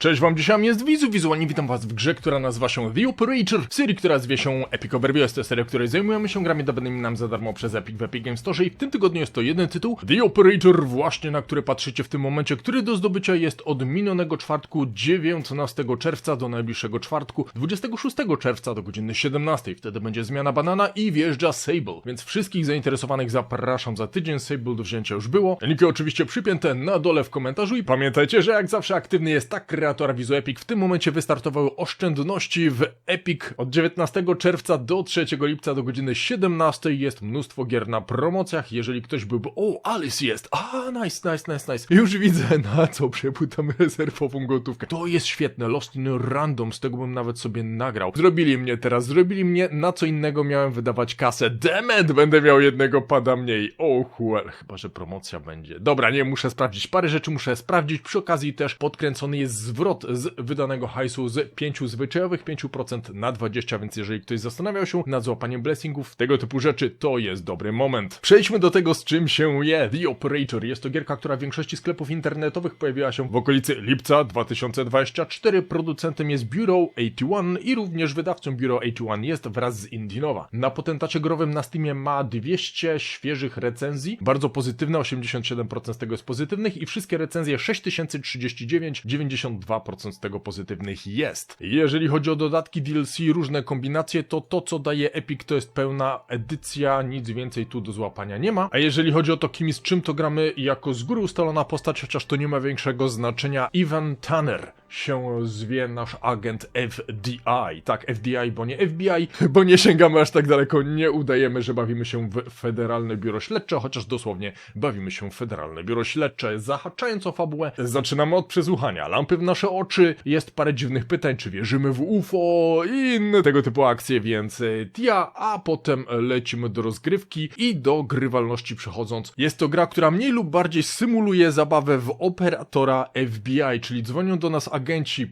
Cześć wam, dzisiaj jest Wizu, wizualnie witam was w grze, która nazywa się The Operator, w serii, która zwie się Epic Overview, jest to seria, w której zajmujemy się grami dawanymi nam za darmo przez Epic w Epic Games Store i w tym tygodniu jest to jeden tytuł, The Operator, właśnie na który patrzycie w tym momencie, który do zdobycia jest od minionego czwartku 19 czerwca do najbliższego czwartku 26 czerwca do godziny 17, wtedy będzie zmiana banana i wjeżdża Sable, więc wszystkich zainteresowanych zapraszam za tydzień, Sable do wzięcia już było, linki oczywiście przypięte na dole w komentarzu i pamiętajcie, że jak zawsze aktywny jest tak kreator Wizu Epic, w tym momencie wystartowały oszczędności w Epic. Od 19 czerwca do 3 lipca do godziny 17 jest mnóstwo gier na promocjach, jeżeli ktoś byłby, o Alice jest, a nice, nice, nice, nice, już widzę na co przeputam rezerwową gotówkę, to jest świetne, Lost in Random, z tego bym nawet sobie nagrał, zrobili mnie teraz, zrobili mnie, na co innego miałem wydawać kasę, demet, będę miał jednego pada mniej, oh well, chyba, że promocja będzie, dobra, nie, muszę sprawdzić, parę rzeczy muszę sprawdzić, przy okazji też podkręcony jest zwrot z wydanego hajsu z 5 zwyczajowych 5% na 20, więc jeżeli ktoś zastanawiał się nad złapaniem blessingów, tego typu rzeczy, to jest dobry moment. Przejdźmy do tego, z czym się je. The Operator jest to gierka, która w większości sklepów internetowych pojawiła się w okolicy lipca 2024. Producentem jest Bureau 81 i również wydawcą Bureau 81 jest wraz z Indinowa. Na potentacie growym na Steamie ma 200 świeżych recenzji, bardzo pozytywne, 87% z tego jest pozytywnych i wszystkie recenzje 6039, 92% z tego pozytywnych jest. Jeżeli chodzi o dodatki DLC, różne kombinacje, to to co daje Epic to jest pełna edycja, nic więcej tu do złapania nie ma. A jeżeli chodzi o to kim i z czym to gramy jako z góry ustalona postać, chociaż to nie ma większego znaczenia, Ivan Tanner się zwie nasz agent FDI. Tak, FDI, bo nie FBI, bo nie sięgamy aż tak daleko, nie udajemy, że bawimy się w Federalne Biuro Śledcze, chociaż dosłownie bawimy się w Federalne Biuro Śledcze. Zahaczając o fabułę, zaczynamy od przesłuchania. Lampy w nasze oczy, jest parę dziwnych pytań, czy wierzymy w UFO i inne tego typu akcje, więc e, tia, a potem lecimy do rozgrywki i do grywalności przechodząc. Jest to gra, która mniej lub bardziej symuluje zabawę w operatora FBI, czyli dzwonią do nas agenci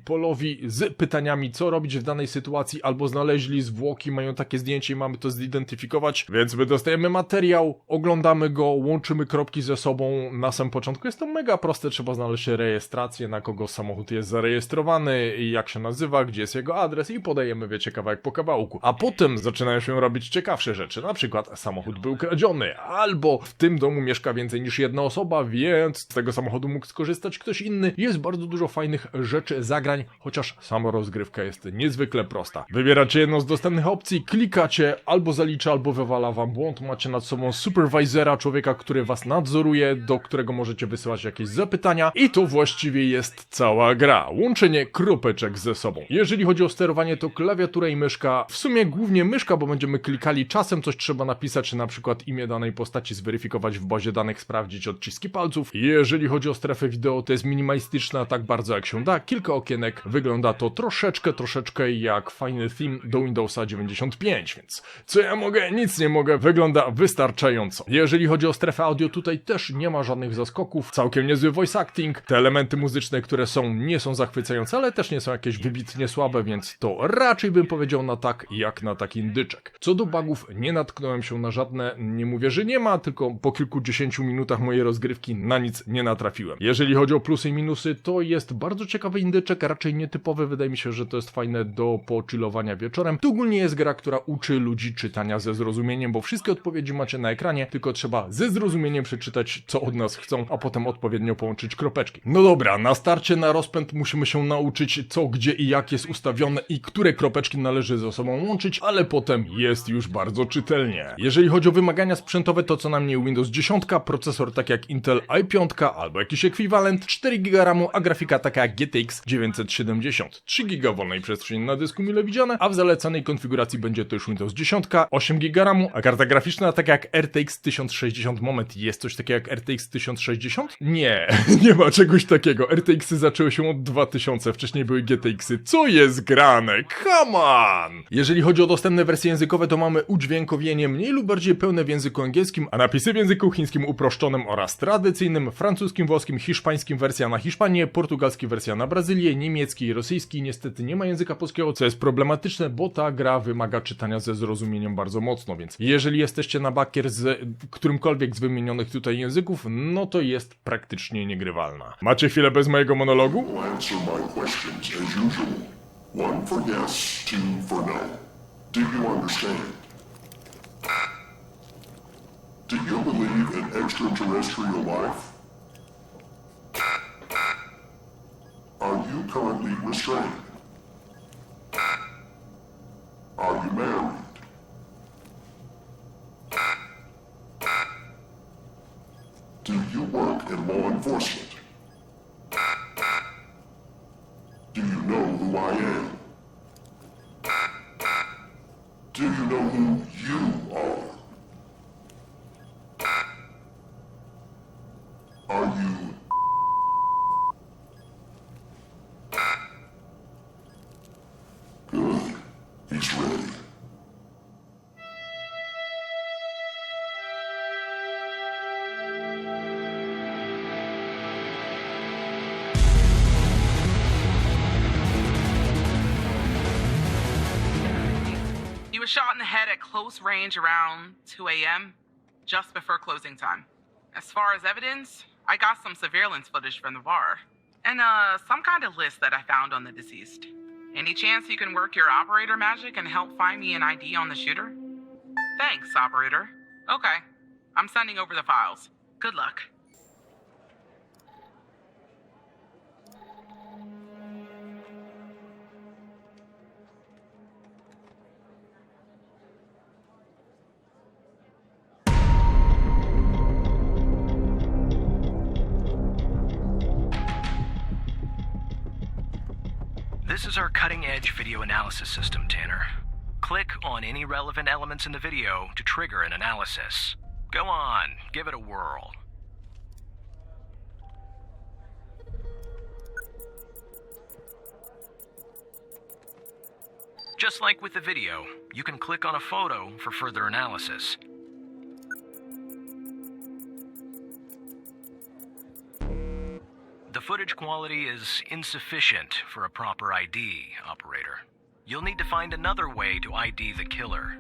polowi z pytaniami, co robić w danej sytuacji, albo znaleźli zwłoki, mają takie zdjęcie i mamy to zidentyfikować, więc my dostajemy materiał, oglądamy go, łączymy kropki ze sobą na samym początku. Jest to mega proste, trzeba znaleźć rejestrację, na kogo samochód jest zarejestrowany, jak się nazywa, gdzie jest jego adres i podajemy, wiecie, kawałek po kawałku. A potem zaczynają się robić ciekawsze rzeczy, na przykład samochód był kradziony, albo w tym domu mieszka więcej niż jedna osoba, więc z tego samochodu mógł skorzystać ktoś inny. Jest bardzo dużo fajnych rzeczy, zagrań, chociaż sama rozgrywka jest niezwykle prosta. Wybieracie jedną z dostępnych opcji, klikacie, albo zalicza, albo wywala wam błąd, macie nad sobą supervisora, człowieka, który was nadzoruje, do którego możecie wysyłać jakieś zapytania i to właściwie jest cała gra. Łączenie kropeczek ze sobą. Jeżeli chodzi o sterowanie, to klawiatura i myszka, w sumie głównie myszka, bo będziemy klikali, czasem coś trzeba napisać, czy na przykład imię danej postaci zweryfikować w bazie danych, sprawdzić odciski palców. Jeżeli chodzi o strefę wideo, to jest minimalistyczna tak bardzo jak się da, kilka okienek, wygląda to troszeczkę, troszeczkę jak fajny theme do Windowsa 95, więc co ja mogę? Nic nie mogę, wygląda wystarczająco. Jeżeli chodzi o strefę audio, tutaj też nie ma żadnych zaskoków, całkiem niezły voice acting, te elementy muzyczne, które są, nie są zachwycające, ale też nie są jakieś wybitnie słabe, więc to raczej bym powiedział na tak, jak na taki indyczek. Co do bugów, nie natknąłem się na żadne, nie mówię, że nie ma, tylko po kilkudziesięciu minutach mojej rozgrywki na nic nie natrafiłem. Jeżeli chodzi o plusy i minusy, to jest bardzo ciekawy indyczek, raczej nietypowy, wydaje mi się, że to jest fajne do pochillowania wieczorem. To ogólnie jest gra, która uczy ludzi czytania ze zrozumieniem, bo wszystkie odpowiedzi macie na ekranie, tylko trzeba ze zrozumieniem przeczytać, co od nas chcą, a potem odpowiednio połączyć kropeczki. No dobra, na starcie, na rozpęd musimy się nauczyć, co, gdzie i jak jest ustawione i które kropeczki należy ze sobą łączyć, ale potem jest już bardzo czytelnie. Jeżeli chodzi o wymagania sprzętowe, to co najmniej Windows 10, procesor tak jak Intel i5 albo jakiś ekwiwalent, 4 GB RAMu, a grafika taka jak GTX 970, 3 GB wolnej przestrzeni na dysku mile widziane, a w zalecanej konfiguracji będzie to już Windows 10, 8 GB RAMu, a karta graficzna taka jak RTX 1060. Moment, jest coś takiego jak RTX 1060? Nie, nie ma czegoś takiego. RTX-y zaczęły się od 2000, wcześniej były GTX-y. Co jest grane? Come on! Jeżeli chodzi o dostępne wersje językowe, to mamy udźwiękowienie mniej lub bardziej pełne w języku angielskim, a napisy w języku chińskim uproszczonym oraz tradycyjnym, francuskim, włoskim, hiszpańskim wersja na Hiszpanię, portugalski wersja na Brazylię, niemiecki i rosyjski. Niestety nie ma języka polskiego, co jest problematyczne, bo ta gra wymaga czytania ze zrozumieniem bardzo mocno, więc jeżeli jesteście na bakier z którymkolwiek z wymienionych tutaj języków, no to jest praktycznie niegrywalna. Macie chwilę bez mojego monologu? no. Do you believe in extraterrestrial life? Are you currently restrained? Are you married? Do you work in law enforcement? Do you know who I am? Do you know who you are? Are you good? He's ready. He was shot in the head at close range around 2 a.m., just before closing time. As far as evidence, I got some surveillance footage from the bar, and uh, some kind of list that I found on the deceased. Any chance you can work your operator magic and help find me an ID on the shooter? Thanks, operator. Okay, I'm sending over the files. Good luck. This is our cutting edge video analysis system, Tanner. Click on any relevant elements in the video to trigger an analysis. Go on, give it a whirl. Just like with the video, you can click on a photo for further analysis. The footage quality is insufficient for a proper ID, operator. You'll need to find another way to ID the killer.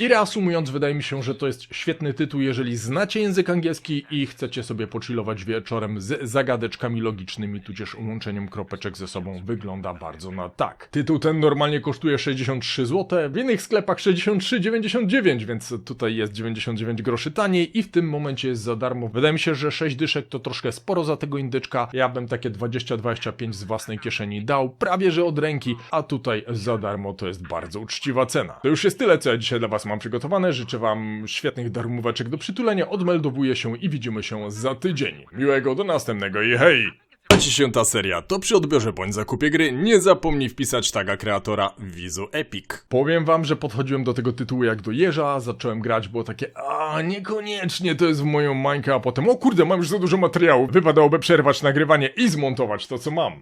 I reasumując, wydaje mi się, że to jest świetny tytuł, jeżeli znacie język angielski i chcecie sobie pochillować wieczorem z zagadeczkami logicznymi, tudzież łączeniem kropeczek ze sobą. Wygląda bardzo na tak. Tytuł ten normalnie kosztuje 63 zł, w innych sklepach 63,99, więc tutaj jest 99 groszy taniej i w tym momencie jest za darmo. Wydaje mi się, że 6 dyszek to troszkę sporo za tego indyczka. Ja bym takie 20-25 z własnej kieszeni dał, prawie że od ręki, a tutaj za darmo to jest bardzo uczciwa cena. To już jest tyle, co ja dzisiaj dla was mam przygotowane. Życzę wam świetnych darmóweczek do przytulenia, odmeldowuję się i widzimy się za tydzień. Miłego do następnego i hej! Podoba się ta seria, to przy odbiorze bądź zakupie gry nie zapomnij wpisać taga kreatora Vizu Epic. Powiem wam, że podchodziłem do tego tytułu jak do jeża, zacząłem grać, było takie a niekoniecznie to jest w moją mańkę, a potem o kurde mam już za dużo materiału, wypadałoby przerwać nagrywanie i zmontować to co mam.